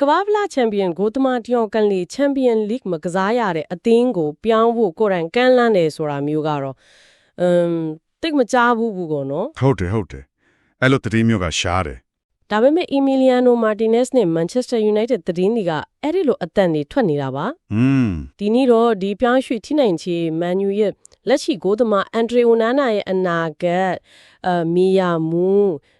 ကမ္ဘာဖလားချန်ပီယံဂိုးသမားတယောက်ကန်လီချန်ပီယံလိဂ်မကစားရတဲ့အသင်းကိုပြောင်းဖို့ကိုယ်တိုင်ကမ်းလှမ်းတယ်ဆိုတာမျိုးကတော့အမ်တိတ်မကြားဘူးဘူးကောနော်ဟုတ်တယ်ဟုတ်တယ်အဲ့လိုတတိမျိုးကရှားတယ်ဒါပေမဲ့အီမီလီယာနိုမာတင်နက်စ်နဲ့မန်ချက်စတာယူနိုက်တက်သတင်းတွေကအဲ့ဒီလိုအတန်တွေထွက်နေတာပါอืมဒီနေ့တော့ဒီပြောင်းရွှေ့ထိနိုင်ချေမန်ယူရဲ့ လက်ရှိဂိုးသမားအန်ဒရီအိုနာနာရဲ့အနာဂတ်အမီယာမူ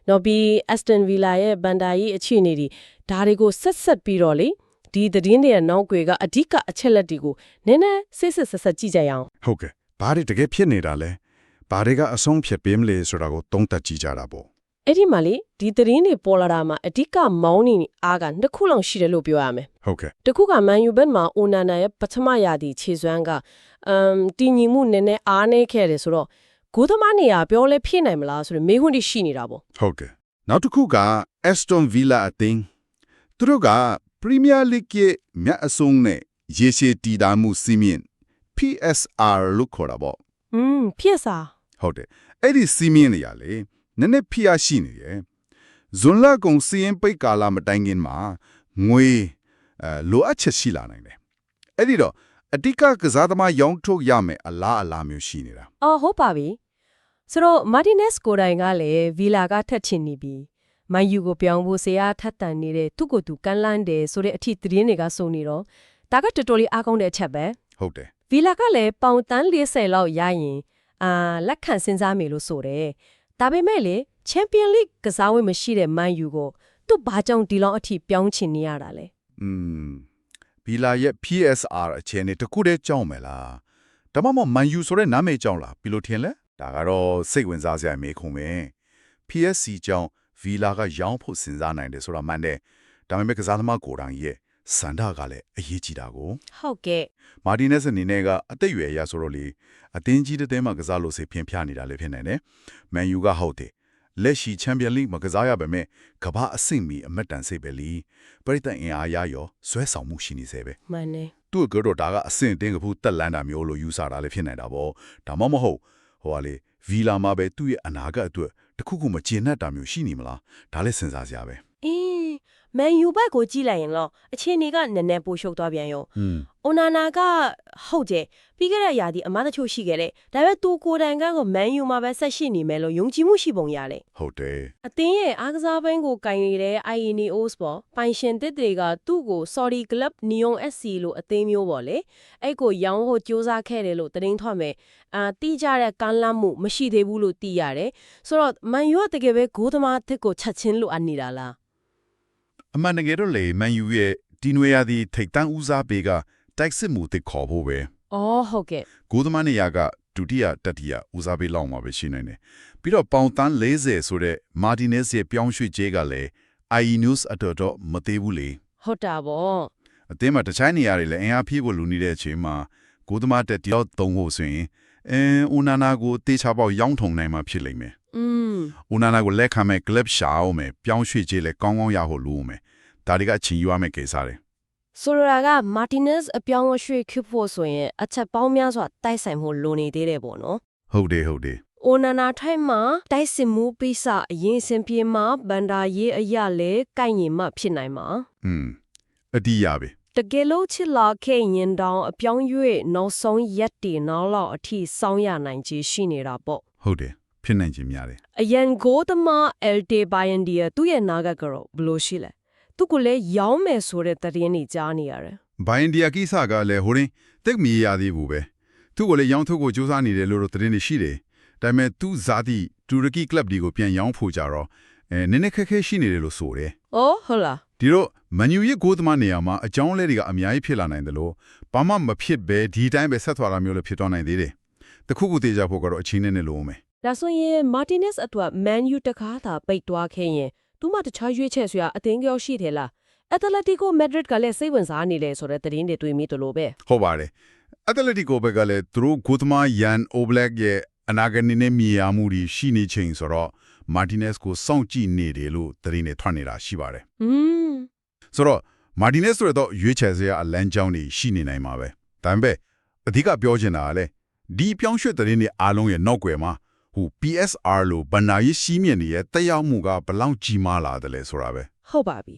နော်ပြီးအက်စတန်ဗီလာရဲ့ဘန်ဒါယီအခြေအနေတွေဒါတွေကိုဆက်ဆက်ပြီးတော့လေဒီသတင်းတွေရဲ့နောက်ွယ်ကအဓိကအချက်လက်တွေကိုနည်းနည်းစစ်စစ်ဆက်ဆက်ကြည့်ကြရအောင်ဟုတ်ကဲ့ဘာတွေတကယ်ဖြစ်နေတာလဲဘာတွေကအဆုံးဖြစ်ပေးမလဲဆိုတာကိုသုံးသပ်ကြည့်ကြတာပေါ့ အဲ့ဒီမှာလေဒီသတင်းတွေပေါ်လာတာမှာအဓိကမောင်းနေအားကနှစ်ခုလောက်ရှိတယ်လို့ပြောရမယ်ဟုတ်ကဲ့တခုကမန်ယူဘက်မှာအိုနာနာရဲ့ပထမရာသီခြေစွမ်းကအမ်တီညီမှုနည်းနည်းအားနေခဲ့တယ်ဆိုတော့ဂိုးသမားနေရာပြောလဲဖြစ်နိုင်မလားဆိုတော့မေးခွန်းတွေရှိနေတာပေါ့ဟုတ်ကဲ့နောက်တစ်ခုက Aston Villa အသင်းသူတို့က Premier League ရဲ့မြတ်အစုံနဲ့ရေရှည်တည်တာမှုစီမင်း PSR လို့ခေါ်တာပေါ့อืมဖြစ်စာဟုတ်တယ်အဲ့ဒီစီမင်းနေရလေ နည်းနည်းဖိအားရှိနေရဲ့ဇွန်လကုံစီရင်ပိတ်ကာလမတိုင်ခင်မှာငွေအဲလိုအပ်ချက်ရှိလာနိုင်တယ်အဲ့ဒီတော့အတိကကစားသမားရောင်းထုတ်ရမယ်အလားအလာမျိုးရှိနေတာအော်ဟုတ်ပါပြီဆိုတော့မာတီနက်စ်ကိုတိုင်ကလည်းဗီလာကထက်ချင်နေပြီမန်ယူကိုပြောင်းဖို့ဆရာထပ်တန်နေတဲ့သူ့ကိုယ်သူကန်လန်းတယ်ဆိုတဲ့အထိသတင်းတွေကစုံနေတော့ဒါကတော်တော်လေးအားကောင်းတဲ့အချက်ပဲဟုတ်တယ်ဗီလာကလည်းပေါင်တန်း40လောက်ရရင်အာလက်ခံစဉ်းစားမယ်လို့ဆိုတယ်။ ဒါပေမဲ့လေချန်ပီယံလိကစားဝဲမရှိတဲ့မန်ယူကိုသူ့ဘာကြောင့်ဒီလောက်အထိပြောင်းချင်နေရတာလဲอืมဘီလာရဲ့ PSR အခြေအနေတစ်ခုတည်းကြောင်းမယ်လားဒါမှမဟုတ် Man U ဆိုတဲ့နာမည်ကြောင်းလားဘယ်လိုထင်လဲဒါကတော့စိတ်ဝင်စားစရာမေးခွန်းပဲ PSC ကြောင်းဗီလာကရောင်းဖို့စဉ်းစားနိုင်တယ်ဆိုတာမှန်တယ်ဒါပေမဲ့ကစားသမားကိုယ်တိုင်ရဲ့ စန္ဒကလည်းအရေးကြီးတာကို။ဟုတ်ကဲ့မာတီနက်စ်အနေနဲ့ကအသက်အရွယ်အရဆိုတော့လေအသင်းကြီးတဲ့တဲမှာကစားလို့စိတ်ဖြင်းပြနေတာလည်းဖြစ်နိုင်တယ်။မန်ယူကဟုတ်တယ်။လက်ရှိချန်ပီယံလိမကစားရပါမယ်။ကမ္ဘာအဆင့်မီအမတ်တန်စိတ်ပဲလीပရိသတ်အင်အားရရောဇွဲဆောင်မှုရှိနေစေပဲမှန်တယ်။သူ့ကတော့ဒါကအဆင့်တင်းကဖူးတက်လန်းတာမျိုးလို့ယူဆတာလည်းဖြစ်နိုင်တာပေါ့။ဒါမှမဟုတ်ဟိုကလေဗီလာမှာပဲသူ့ရဲ့အနာဂတ်အတွက်တခုခုမကျေနပ်တာမျိုးရှိနေမလား။ဒါလည်းစဉ်းစားစရာပဲ။အင်း မန်ယူဘက်ကိုကြည့်လိုက်ရင်တော့အခြေအနေကနည်းနည်းပိုရှုပ်သွားပြန်ရော ။อืม ။အိုနာနာကဟုတ်တယ်ပြီးခဲ့တဲ့ရာသီအမားတချို့ရှိခဲ့တယ်။ဒါပေမဲ့သူကိုယ်တိုင်ကမန်ယူမှာပဲဆက်ရှိနေမယ်လို့ယုံကြည်မှုရှိပုံရတယ်။ ဟုတ်တယ် အသင်းရဲ့အားကစားပိုင်းကိုကင်နေတဲ့ INEOS ပေါ့ပိုင်ရှင်တစ်တွေကသူ့ကို Saudi Club Neon SC လို့အသင်းမျိုးပေါ့လေအဲ့ကိုရောင်းဖို့စ조사ခဲ့တယ်လို့သတင်းထွက်မယ်အာတီးကြတဲ့ကမ်းလှမ်းမှုမရှိသေးဘူးလို့သိရတယ်ဆိုတော့မန်ယူကတကယ်ပဲဂိုးသမားတစ်ကိုချက်ချင်းလို့အပ်နေတာလား အမှန်တကယ်တော့လေမန်ယူရဲ့ဒီနွေရာသီထိတ်တန့်ဦးစားပေးကတိုက်စစ်မှုတစ်ခေါ်ဖို့ပဲအော်ဟုတ်ကဲ့ကိုသမားနေရာကဒုတိယတတိယဦးစားပေးလောက်မှာပဲရှိနိုင်တယ်ပြီးတော့ပေါင်တန်း40ဆိုတဲ့မာတီနက်စ်ရဲ့ပြောင်းရွှေ့ခြင်းကလည်း IE News အတော်တော့မသေးဘူးလေဟုတ်တာပေါ့အသင်းမှာတခြားနေရာတွေလည်းအင်အားဖြည့်ဖို့လူနေတဲ့အချိန်မှာကိုသမားတက်တယောက်သုံးဖို့ဆိုရင်အဲဦးနာနာကိုတေချာပေါက်ရောင်းထုံနိုင်မှာဖြစ်လိမ့်မယ်อืม ဦးနာနာကိုလက်ခံမဲ့ clip ရှာအောင်မယ်ပြောင်းရွှေ့ခြင်းလည်းကောင်းကောင်းရဖို့လိုအောင်မယ်ဒါတွေကအချိန်ယူရမယ့်ကိစ္စတွေဆိုလိုတာက Martinez အပြောင်းအရွှေ့ခစ်ဖို့ဆိုရင်အချက်ပေါင်းများစွာတိုက်ဆိုင်မှုလိုနေသေးတယ်ပေါ့နော်ဟုတ်တယ်ဟုတ်တယ်အိုနာနာထိုင်မှာတိုက်စစ်မှုပိစအရင်စင်ပြေမှာဗန္ဒာရေးအရာလဲကိုက်ရင်မှဖြစ်နိုင်မှာอืมအတီးရပဲတကယ်လို့ချစ်လာခဲ့ရင်တောင်အပြောင်း၍နောက်ဆုံးရက်တည်နောက်လောက်အထိစောင်းရနိုင်ခြေရှိနေတာပေါ့ဟုတ်တယ် ဖြစ်နိုင်ခြင်းများတယ်အရန်ကိုသမအယ်တေဘိုင်ယန်ဒီယာသူ့ရဲ့နာဂတ်ကတော့ဘယ်လို့ရှိလဲသူကလည်းရောင်းမယ်ဆိုတဲ့သတင်းတွေကြားနေရတယ်ဘိုင်အိန္ဒိယကိစ္စကလည်းဟိုရင်တက်မီရသေးဘူးပဲသူ့ကိုလည်းရောင်းထုတ်ကိုစူးစမ်းနေတယ်လို့တော့သတင်းတွေရှိတယ်ဒါပေမဲ့သူ့ဇာတိတူရကီကလပ်ဒီကိုပြန်ရောင်းဖို့ကြတော့အဲနည်းနည်းခက်ခဲရှိနေတယ်လို့ဆိုတယ်။အော်ဟုတ်လားဒီတော့မန်ယူရဲ့ဂိုးသမားနေရာမှာအကြောင်းလဲတွေကအများကြီးဖြစ်လာနိုင်တယ်လို့ဘာမှမဖြစ်ပဲဒီတိုင်းပဲဆက်သွားတာမျိုးလည်းဖြစ်တော့နိုင်သေးတယ်တခုခုသေးကြဖို့ကတော့အချင်းနဲ့နဲ့လုံးမယ်။ ဒါဆိုရင် Martinez အတွက် Man U တကားသာပိတ်သွားခဲ့ရင်သူမှတခြားရွေးချက်ဆွေအသင်းကြောရှိတယ်လား။ Atletico Madrid ကလည်းစိတ်ဝင်စားနေတယ်ဆိုတဲ့သတင်းတွေတွေ့မိတယ်လို့ပဲဟုတ်ပါတယ်အက်တလက်တီကိုဘက်ကလည်းသူတို့ဂိုးသမားယန်အိုဘလက်ရဲ့အနာဂတ်နဲ့မြေယာမှုတွေရှိနေချိန်ဆိုတော့မာတီနက်စ်ကိုစောင့်ကြည့်နေတယ်လို့သတင်းတွေထွက်နေတာရှိပါတယ်။อืมဆိုတော့မာတီနက်စ်ဆိုတော့ရွေးချယ်စရာအလန်းကြောင်းတွေရှိနေနိုင်မှာပဲဒါပေမဲ့အဓိကပြောချင်တာကလည်းဒီပြောင်းရွှေ့သတင်းတွေအားလုံးရဲ့နောက်ွယ်မှာ ဟို PSR လို့ဘဏ္ဍာရေးရှိမြင့်နေတဲ့တက်ရောက်မှုကဘယ်လောက်ကြီးမားလာတယ်လဲဆိုတာပဲဟုတ်ပါပြီ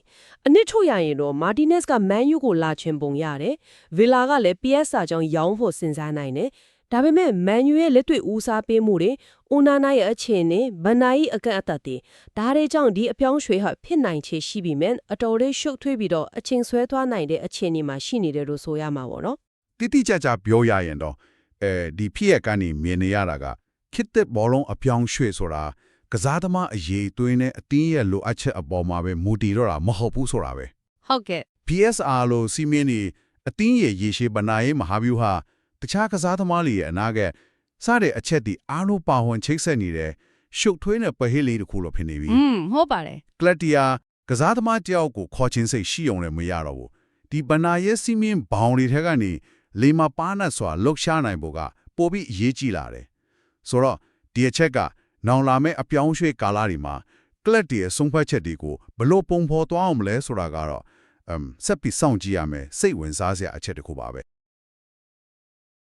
အနစ်ထုတ်ရရင်တော့မာတီနက်စ်ကမန်ယူကိုလာချင်ပုံရတယ်ဗီလာကလည်း PS စာကြောင့်ရောင်းဖို့စဉ်းစားနိုင်တယ်ဒါပေမဲ့မန်ယူရဲ့လက်တွေ့ဦးစားပေးမှုတွေအိုနာနာရဲ့အခြေအနေဘန်နာကြီးအကန့်အသတ်တွေဒါတွေကြောင့်ဒီအပြောင်းရွှေ့ဟာဖြစ်နိုင်ချေရှိပြီမဲ့အတော်လေးရှုပ်ထွေးပြီးတော့အချိန်ဆွဲသွားနိုင်တဲ့အခြေအနေမှာရှိနေတယ်လို့ဆိုရမှာပေါ့နော်တိတိကျကျပြောရရင်တော့အဲဒီဖြစ်ရက်ကနေမြင်နေရတာက ခစ်တဲ့ဘောလုံးအပြောင်းရွှေ့ဆိုတာကစားသမားအရေးသွင်းတဲ့အတင်းရဲ့လိုအပ်ချက်အပေါ်မှာပဲမူတည်တော့တာမဟုတ်ဘူးဆိုတာပဲဟုတ်ကဲ့ PSR လို့စီမင်းနေအတင်းရဲ့ရေရှည်ဗနာရေးမဟာဗျူဟာတခြားကစားသမားတွေရဲ့အနာကစတဲ့အချက်ဒီအားလုံးပါဝင်ချိတ်ဆက်နေတဲ့ရှုပ်ထွေးတဲ့ပဟေးလေးတစ်ခုလို့ဖြစ်နေပြီอืมဟုတ်ပါတယ်ကလတ်တီယာကစားသမားတယောက်ကိုခေါ်ချင်းစိတ်ရှိအောင်လည်းမရတော့ဘူးဒီဗနာရဲ့စီမင်းဘောင်တွေထက်ကနေလေမပါနတ်စွာလှုပ်ရှားနိုင်ဖို့ကပိုပြီးအရေးကြီးလာတယ် ဆိုတော့ဒီအချက်ကနောင်လာမယ့်အပြောင်းရွှေ့ကာလတွေမှာကလတ်တီရဲ့ဆုံးဖြတ်ချက်တွေကိုဘလို့ပုံဖော်သွားအောင်မလဲဆိုတာကတော့အမ်ဆက်ပြီးစောင့်ကြည့်ရမယ်စိတ်ဝင်စားစရာအချက်တစ်ခုပါပဲ